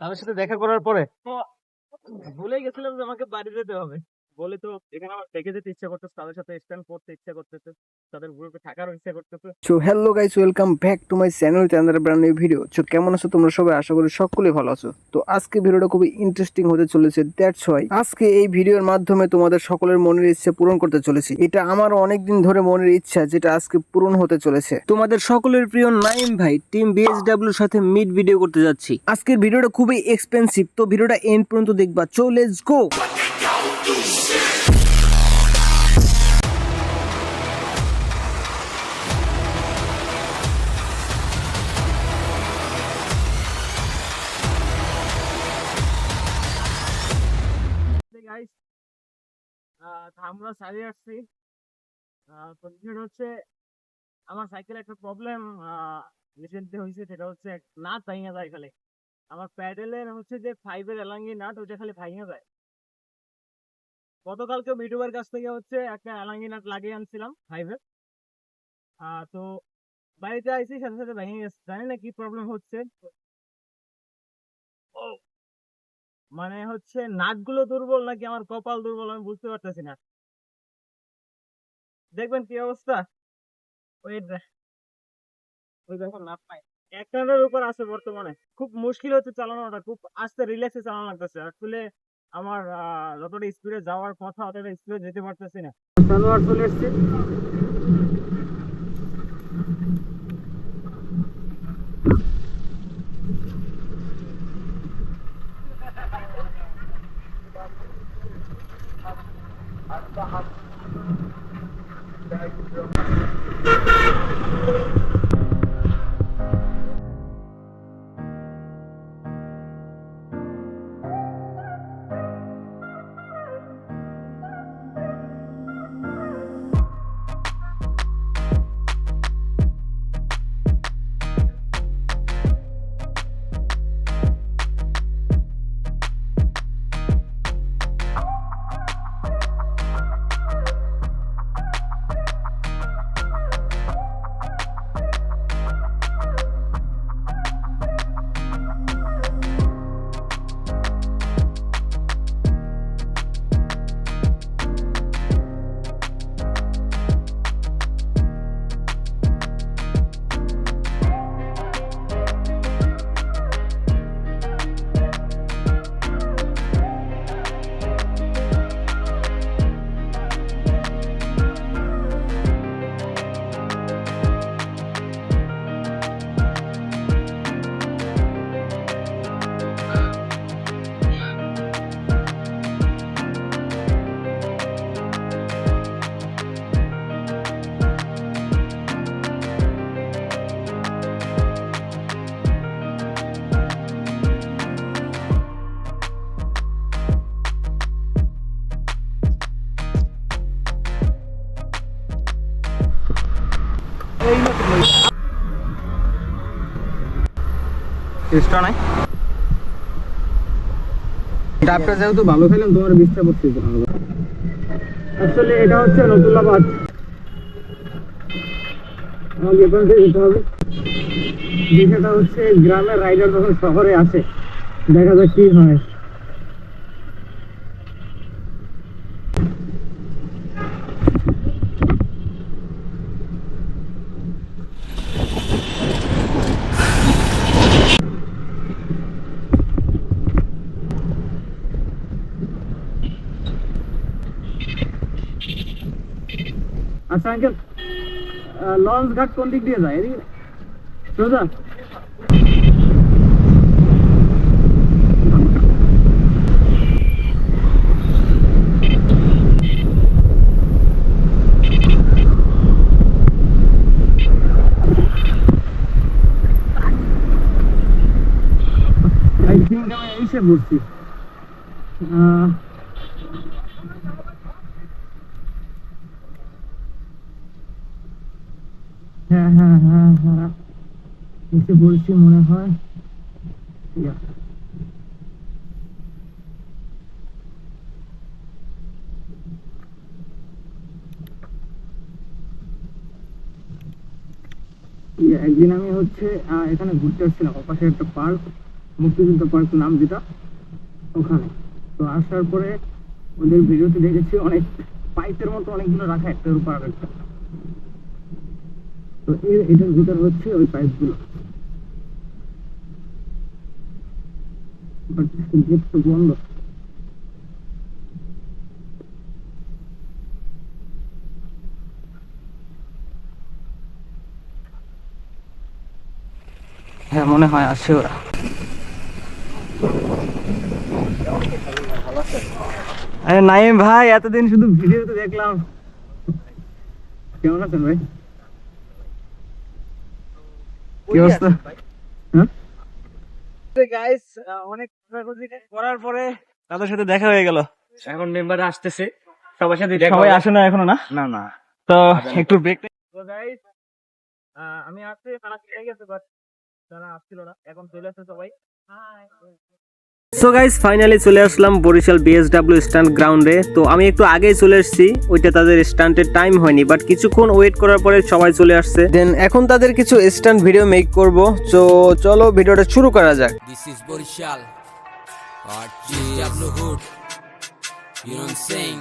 তাদের সাথে দেখা করার পরে ভুলে গেছিলাম যে আমাকে বাড়ি যেতে হবে। বলে তো এখানে আমার থেকে যেতে ইচ্ছা করতেছে, তাদের সাথে স্ট্যান্ড করতে ইচ্ছা করতেছে, তাদের গ্রুপে থাকারও ইচ্ছা করতেছে। So hello guys welcome back to my channel channel brand new video so কেমন আছো তোমরা সবাই? আশা করি সকলেই ভালো আছো। তো আজকে ভিডিওটা খুবই ইন্টারেস্টিং হতে চলেছে দ্যাটস ওয়াই আজকে এই ভিডিওর মাধ্যমে তোমাদের সকলের মনের ইচ্ছা পূরণ করতে চলেছি। এটা আমার অনেক দিন ধরে মনের ইচ্ছা যেটা আজকে পূরণ হতে চলেছে। তোমাদের সকলের প্রিয় নাইম ভাই টিম বিএসডব্লিউর সাথে মিট ভিডিও করতে যাচ্ছি। আজকের ভিডিওটা খুবই এক্সপেন্সিভ তো ভিডিওটা এন্ড পর্যন্ত দেখবা। চো লেটস গো আমরা সারিয়ে আসছি। আহ, হচ্ছে আমার সাইকেলে একটা প্রবলেম রিসেন্টলি হয়েছে সেটা হচ্ছে নাট ভাঙা যায় খালি। আমার প্যাডেলের হচ্ছে যে ফাইভের এলাঙ্গি নাট ওইটা খালি ভাঙা যায়। গতকালকে ইউটিউবের কাছ থেকে হচ্ছে একটা এলাঙ্গি নাট লাগিয়ে আনছিলাম ফাইভের তো বাড়িতে আইসি সাথে সাথে ভেঙে গেছে। জানি না কি প্রবলেম হচ্ছে। মানে হচ্ছে নাটগুলো দুর্বল নাকি আমার কপাল দুর্বল আমি বুঝতে পারতেছি না। দেখবেন কি অবস্থা? ওই নাই একটার উপর আছে বর্তমানে। খুব মুশকিল হচ্ছে চালানোটা, খুব আস্তে চালানো আমার যতটা স্পিডে যাওয়ার কথা, অতটা স্পিডে যেতে পারতেছি না। চেষ্টা নাই? ডাবটা যেহেতু ভালো খেলাম তোমার বিশটা করতে আসলে এটা হচ্ছে নতুলাবাদ যেতে হবে। হচ্ছে গ্রামের রাইডার যখন শহরে আসে, দেখা যাক কি হয়। আচ্ছা আঙ্কেল লঞ্চ ঘাট কোন দিক দিয়ে যায়? এদিকে সোজা। থিঙ্ক আমি এসে হ্যাঁ হ্যাঁ হ্যাঁ হ্যাঁ। এসে পড়ছি মনে হয়। একদিন আমি হচ্ছে এখানে ঘুরতে আসছিলাম। ওপাশে একটা পার্ক, মুক্তিযুদ্ধ পার্ক নাম যেটা, ওখানে। তো আসার পরে ওদের ভিডিওতে দেখেছি অনেক পাইপের মতো অনেকগুলো রাখা, একটার উপর আর একটা তো এর এটার ভিতর হচ্ছে ওই পাইপগুলো বাট গেট তো বন্ধ। হ্যাঁ মনে হয় আসে ওরা। আরে নাইম ভাই এতদিন শুধু ভিডিওতে দেখলাম। কেমন আছেন ভাই? কি অবস্থা? গাইস অনেক করার পরে তাদের সাথে দেখা হয়ে গেল। এখন মেম্বার আসতেছে সবার সাথে দেখা সবাই আসে না এখনও না? না না। তো একটু ব্রেক তো গাইস আমি আসছি তারা চলে গেছে বাট তারা আসছিল না। এখন চলে আসছে সবাই। সো গাইস ফাইনালি চলে আসলাম বরিশাল বিএসডব্লিউ স্ট্যান্ড গ্রাউন্ডে তো আমি একটু আগেই চলে এসেছি, ওইটা তাদের স্ট্যান্ডের টাইম হয়নি বাট কিছুক্ষণ ওয়েট করার পরে সবাই চলে আসছে দেন এখন তাদের কিছু স্ট্যান্ড ভিডিও মেক করব, তো চলো ভিডিওটা শুরু করা যাক This is Borishal. Hard cheese. Diablo Hood. You know what I'm saying?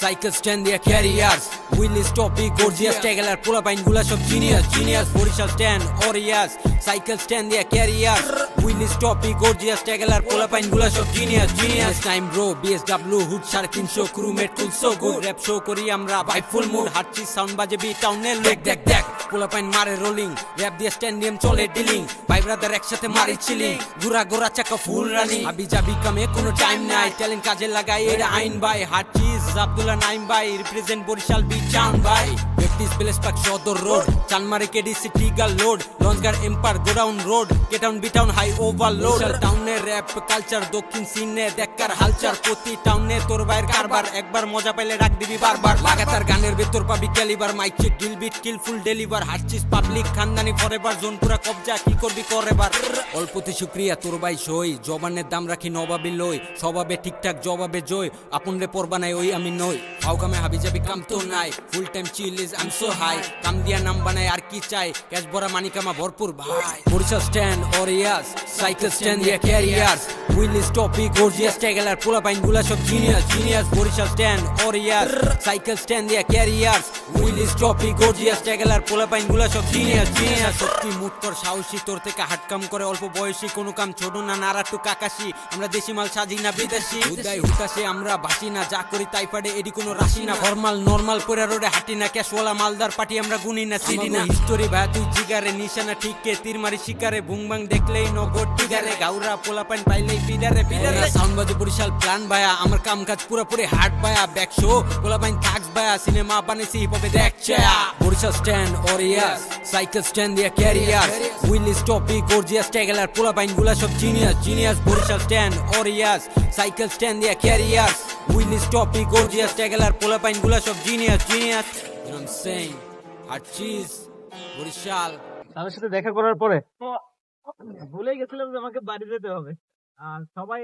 Cycle stand দিয়ে ক্যারিয়ার্স উইলিস টপি গর্জিয়াস ট্যাগেলার পোলা পাইনগুলা সব জিনিয়াস জিনিয়াস বরিশাল স্ট্যান্ড অরিয়াস সাইকেল স্ট্যান্ড দিয়ে ক্যারিয়ার্স উইলিস টপি গর্জিয়াস ট্যাগেলার পোলা পাইনগুলা সব genius genius time bro BSW hood সার 300 ক্রুমেট তুলছো গুড র‍্যাপ শো করি আমরা বাই ফুল মুড হাঁটছি সাউন্ড বাজে বি টাউনে লেক দেখ দেখ পোলা পাইন মারে রোলিং র‍্যাপ দিয়ে স্ট্যান্ডিয়াম চলে ডিলিং ভাই ব্রাদার একসাথে মারি চিলি গুরা গোরা চাকা ফুল রানি আবি যাবি কামে কোনো টাইম নাই ট্যালেন্ট কাজে লাগাই এর আইন বাই হাঁটছি আব্দুল্লাহ নাইম ভাই রিপ্রেজেন্ট বরিশাল বি চান ভাই। প্র্যাকটিস প্লেস পাক সদর রোড। চানমারি কেডি সিটি গাল লোড। লঞ্চগার এম্পার godown road. K town B town high overload. টাউনের র্যাপ কালচার দক্ষিণ সিনে দেখার হালচার। প্রতি টাউনে তোর ভাইয়ের কারবার। একবার মজা পাইলে ডাক দিবি বারবার। লাগাতার গানের ভেতর পাবি caliber. Mike check deal beat kill full deliver হারচিস public খানদানি ফরেভার জোন পুরা কবজা কি করবি করেবার। অল্পতে শুক্রিয়া তোর ভাই সই। জবানের দাম রাখি নবাবি লই। স্বভাবে ঠিকঠাক জবাবে জয়। আপন রে পর বানাই ওই আমি নই। ফাও কামে হাবি যাবি কাম তো নাই। Full time chill is I am so high কাম নাম বানাই আর কি চাই? ক্যাশ ভরা মানি ভরপুর ভাই। বরিশাল স্ট্যান্ড অরিয়াস সাইকেল স্ট্যান্ড দিয়া ক্যারিয়ার্স উইলিস টপি গর্জিয়াস ট্যাগেলার পোলা পাইনগুলা সব জিনিয়াস জিনিয়াস বরিশাল স্ট্যান্ড অরিয়াস সাইকেল স্ট্যান্ড দিয়া ক্যারিয়ার্স উইলিস টপি গর্জিয়াস ট্যাগেলার পোলা পাইনগুলা সব জিনিয়াস জিনিয়াস সত্যি মুট সাহসী, তোর থেকে হাট কাম করে অল্প বয়সী। কোনো কাম ছোট না নারাটু কাকাশি। আমরা দেশি মাল সাজি না, বিদেশি। হুদাই হুতাশে আমরা ভাসি না, যা করি তাই পারে এডি কোনো রাশি না। ফরমাল, নরমাল পরে রোডে হাঁটি না ক্যাশওয়ালা মালদার পাটি আমরা গুনি না চিনি না। হিস্টোরি ভাই তুই জিগারে নিশানা ঠিক কে? তীর মারি শিকারে বুং বাং দেখলেই নগর টিগারে। গাউরা পোলা পাইন পাইলেই পিডারে পিডারে সাউন্ড বাজে বরিশাল প্ল্যান ভায়া আমার কাম কাজ পুরোপুরি হার্ট ভায়া। ব্যাক শো পোলা পাইন থাকস ভায়া সিনেমা বানিয়েছি হিপ হপে দেখছে বরিশাল স্ট্যান্ড অরিয়াস সাইকেল স্ট্যান্ড দিয়া ক্যারিয়ার উইলিস টপি গর্জিয়াস ট্যাগেলার পোলা পাইনগুলা সব জিনিয়াস জিনিয়াস বরিশাল স্ট্যান্ড অরিয়াস সাইকেল স্ট্যান্ড দিয়া ক্যারিয়ার উইলিস টপি গর্জিয়াস ট্যাগেলার পোলা পাইনগুলা সব জিনিয়াস জিনিয়াস সাথে দেখা করার পরে ভুলে গেছিলাম যে আমাকে বাড়ি যেতে হবে। আর সবাই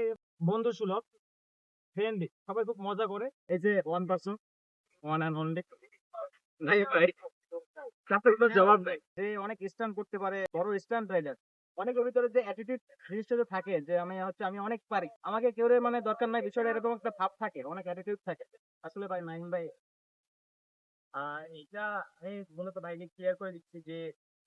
বন্ধু সুলভ ফ্রেন্ডলি সবাই খুব মজা করে। এই যে one person one and only নাই ভাই জবাব নেই। অনেক স্ট্যান্ড করতে পারে, বড় স্ট্যান্ড রাইডার অনেকের ভিতরে যে অ্যাটিটিউড জিনিসটা থাকে, যে আমি হচ্ছে, আমি অনেক পারি। আমাকে কেউ মানে দরকার নাই, বিষয়টা এরকম একটা ভাব থাকে, অনেক অ্যাটিটিউড থাকে। আসলে ভাই নাইম ভাই আহ এটা আমি মূলত বাইরে ক্লিয়ার করে দিচ্ছি যে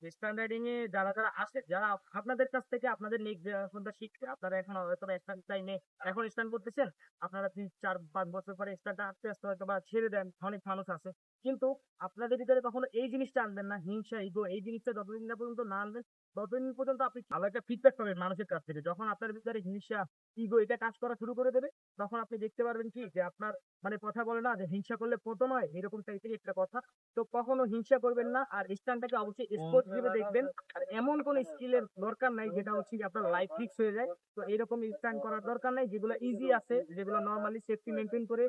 স্ট্যান্ড রাইডিং এ যারা যারা আসে যারা আপনাদের কাছ থেকে আপনাদের নেক্সট জেনারেশনটা শিখছে, আপনারা এখন হয়তো স্ট্যান্ড টাইমে এখন স্ট্যান্ড করতেছেন, আপনারা তিন, চার, পাঁচ বছর পরে স্ট্যান্ডটা আস্তে আস্তে হয়তো বা ছেড়ে দেন, অনেক মানুষ আছে। কিন্তু আপনাদের ভিতরে কখনো এই জিনিসটা আনবেন না, হিংসা ইগো এই জিনিসটা যতদিন না পর্যন্ত না আনবেন ততদিন পর্যন্ত আপনি ভালো একটা ফিডব্যাক পাবেন মানুষের কাছ থেকে। যখন আপনার ভিতরে হিংসা ইগো এটা কাজ করা শুরু করে দেবে তখন আপনি দেখতে পারবেন কি যে আপনার মানে কথা বলে না যে হিংসা করলে পতন হয় এরকম টাইপের একটা কথা। তো কখনো হিংসা করবেন না আর স্ট্যান্ডটাকে অবশ্যই স্পোর্টস হিসেবে দেখবেন। আর এমন কোন স্কিলের দরকার নাই যেটা হচ্ছে কি আপনার লাইফ ফিক্স হয়ে যায়। তো এরকম স্ট্যান্ড করার দরকার নাই যেগুলো ইজি আছে যেগুলো নর্মালি সেফটি মেনটেন করে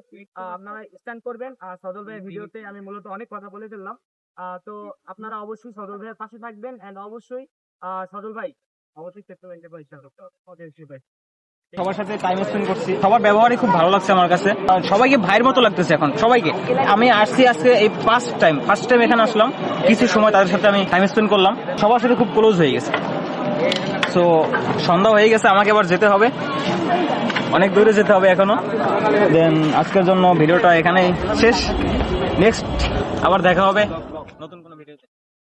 আপনারা স্ট্যান্ড করবেন। আর সদল ভাইয়ের ভিডিওতে আমি মূলত অনেক কথা বলে ফেললাম। আহ, তো আপনারা অবশ্যই সদল ভাইয়ের পাশে থাকবেন। এন্ড অবশ্যই সদল ভাই, অবশ্যই করে ভাই সবার সাথে টাইম স্পেন্ড করছি। সবার ব্যবহারই খুব ভালো লাগছে আমার কাছে। সবাইকে ভাইয়ের মতো লাগতেছে এখন, সবাইকে। আমি আসছি আজকে এই ফার্স্ট টাইম ফার্স্ট টাইম এখানে আসলাম। কিছু সময় তাদের সাথে আমি টাইম স্পেন্ড করলাম। সবার সাথে খুব ক্লোজ হয়ে গেছে। সো সন্ধ্যা হয়ে গেছে, আমাকে এবার যেতে হবে। অনেক দূরে যেতে হবে এখনও। দেন আজকের জন্য ভিডিওটা এখানেই শেষ। নেক্সট আবার দেখা হবে। নতুন কোনো ভিডিওতে